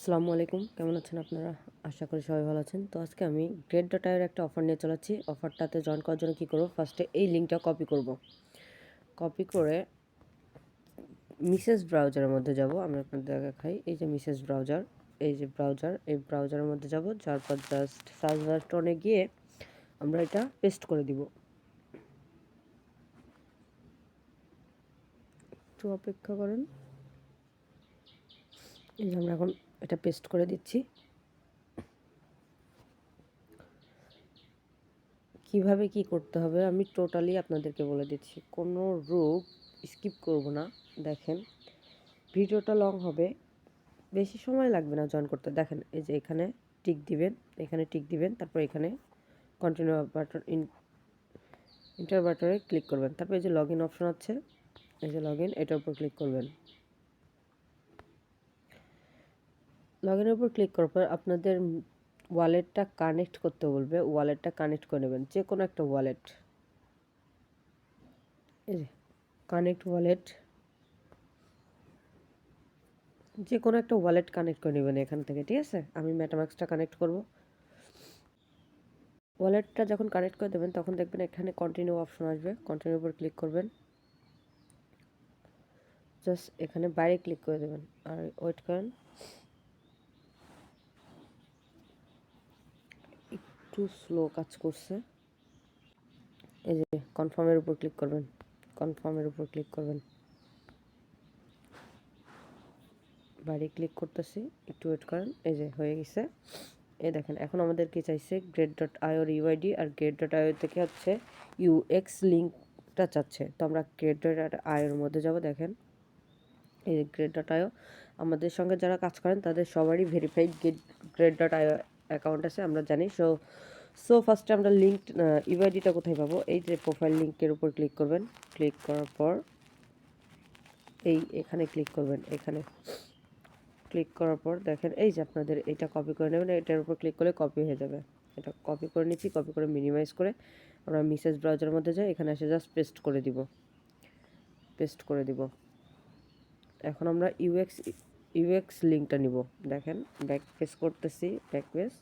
আসসালামু আলাইকুম। কেমন আছেন আপনারা? আশা করি সবাই ভালো আছেন। তো আজকে আমি গ্রেট ডটায়ের একটা অফার নিয়ে চলাচ্ছি অফারটাতে জয়েন করার জন্য কী করব? ফার্স্টে এই লিঙ্কটা কপি করব। কপি করে মিসেস ব্রাউজারের মধ্যে যাব। আমি আপনাদের দেখাই। এই যে মিসেস ব্রাউজার এই যে ব্রাউজার এই ব্রাউজারের মধ্যে যাব। যার পর জাস্ট সার্চ বাটনে গিয়ে আমরা এটা পেস্ট করে দিব। একটু অপেক্ষা করেন। এই যে আমরা এখন এটা পেস্ট করে দিচ্ছি। কীভাবে কি করতে হবে আমি টোটালি আপনাদেরকে বলে দিচ্ছি। কোনো রূপ স্কিপ করব না, দেখেন। ভিডিওটা লং হবে, বেশি সময় লাগবে না জয়েন করতে। দেখেন, এই যে এখানে টিক দিবেন, এখানে টিক দিবেন, তারপর এখানে কন্টিনিউ বাটন ইন্টার বাটনে ক্লিক করবেন। তারপর এই যে লগ ইন অপশন আছে, এই যে লগ ইন এটার উপর ক্লিক করবেন। লগ ইনের উপর ক্লিক করার পর আপনাদের ওয়ালেটটা কানেক্ট করতে বলবে। ওয়ালেটটা কানেক্ট করে নেবেন, যে কোনো একটা ওয়ালেট কানেক্ট ওয়ালেট যে কোনো একটা ওয়ালেট কানেক্ট করে নেবেন এখান থেকে, ঠিক আছে? আমি ম্যাটাম্যাক্সটা কানেক্ট করব। ওয়ালেটটা যখন কানেক্ট করে দেবেন, তখন দেখবেন এখানে কন্টিনিউ অপশন আসবে। কন্টিনিউ উপর ক্লিক করবেন। জাস্ট এখানে বাইরে ক্লিক করে দেবেন। আর ওয়েট করেন। একটু স্লো কাজ করছে। এই যে কনফার্মের উপর ক্লিক করবেন। কনফার্মের উপর ক্লিক করবেন। বাড়ি ক্লিক করতেছি, একটু ওয়েট করেন, এই যে হয়ে গেছে। এই দেখেন, এখন আমাদের কি চাইছে? গ্রেড ডট আইওর ইউআইডি আর গ্রেড ডট আইও থেকে হচ্ছে ইউএক্স লিঙ্কটা চাচ্ছে। তো আমরা গ্রেড ডট আইওর মধ্যে যাব, দেখেন। এই গ্রেড ডট আইও আমাদের সঙ্গে যারা কাজ করেন, তাদের সবারই verified grade dot IO account আছে, আমরা জানি। সো সো ফার্স্টে আমরা লিঙ্ক ইউআইডিটা কোথায় পাবো? এই যে প্রোফাইল লিঙ্কের উপর ক্লিক করবেন। ক্লিক করার পর এই এখানে ক্লিক করবেন, এখানে। ক্লিক করার পর দেখেন, এই যে আপনাদের এটা কপি করে নেবেন, এটার উপর ক্লিক করলে কপি হয়ে যাবে। এটা কপি করে নিচ্ছি কপি করে মিনিমাইজ করে আমরা মিসেস ব্রাউজারের মধ্যে যাই, এখানে এসে জাস্ট পেস্ট করে দিব। পেস্ট করে দিব। এখন আমরা ইউএক্স ইউএক্স লিঙ্কটা নিব। দেখেন ব্যাক পেস করতেছি ব্যাক পেস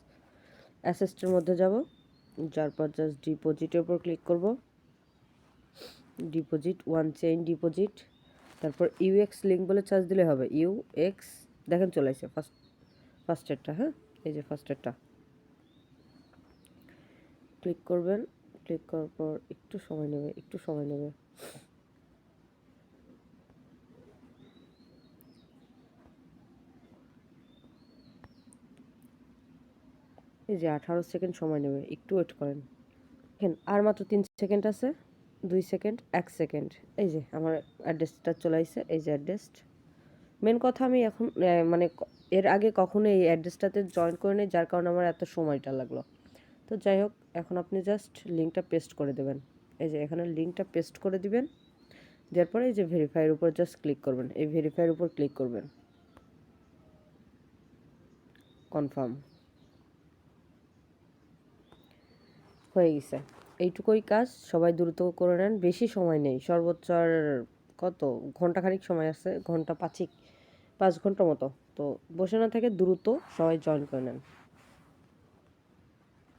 অ্যাসেস্টের মধ্যে যাব। যার পর জাস্ট ডিপোজিটের উপর ক্লিক করব। ডিপোজিট ওয়ান চেইন ডিপোজিট তারপর ইউএক্স লিঙ্ক বলে চার্জ দিলে হবে। ইউএক্স, দেখেন চলে আসছে। ফার্স্ট ফার্স্টেরটা হ্যাঁ? এই যে ফার্স্টেরটা ক্লিক করবেন। ক্লিক করার পর একটু সময় নেবে, একটু সময় নেবে। এই যে আঠারো সেকেন্ড সময় নেবে, একটু ওয়েট করেন। দেখেন, আর মাত্র তিন সেকেন্ড আছে, দুই সেকেন্ড, এক সেকেন্ড। এই যে আমার অ্যাড্রেসটা চলে আসছে এই যে অ্যাড্রেস মেন কথা আমি এখন মানে এর আগে কখনো এই অ্যাড্রেসটাতে জয়েন করে নিই যার কারণে আমার এত সময়টা লাগল। তো যাই হোক, এখন আপনি জাস্ট লিঙ্কটা পেস্ট করে দেবেন। এই যে এখানে লিঙ্কটা পেস্ট করে দিবেন। দেওয়ার পরে এই যে ভেরিফাইয়ের উপর জাস্ট ক্লিক করবেন। এই ভেরিফাইয়ের উপর ক্লিক করবেন। কনফার্ম হয়ে গেছে। এইটুকুই কাজ, সবাই দ্রুত করে নেন, বেশি সময় নেই, সর্বোচ্চ আর কত ঘণ্টা খানিক সময় আছে ঘণ্টা পাঁচিক, পাঁচ ঘণ্টা মতো। তো বসে না থেকে দ্রুত সবাই জয়েন করে নেন।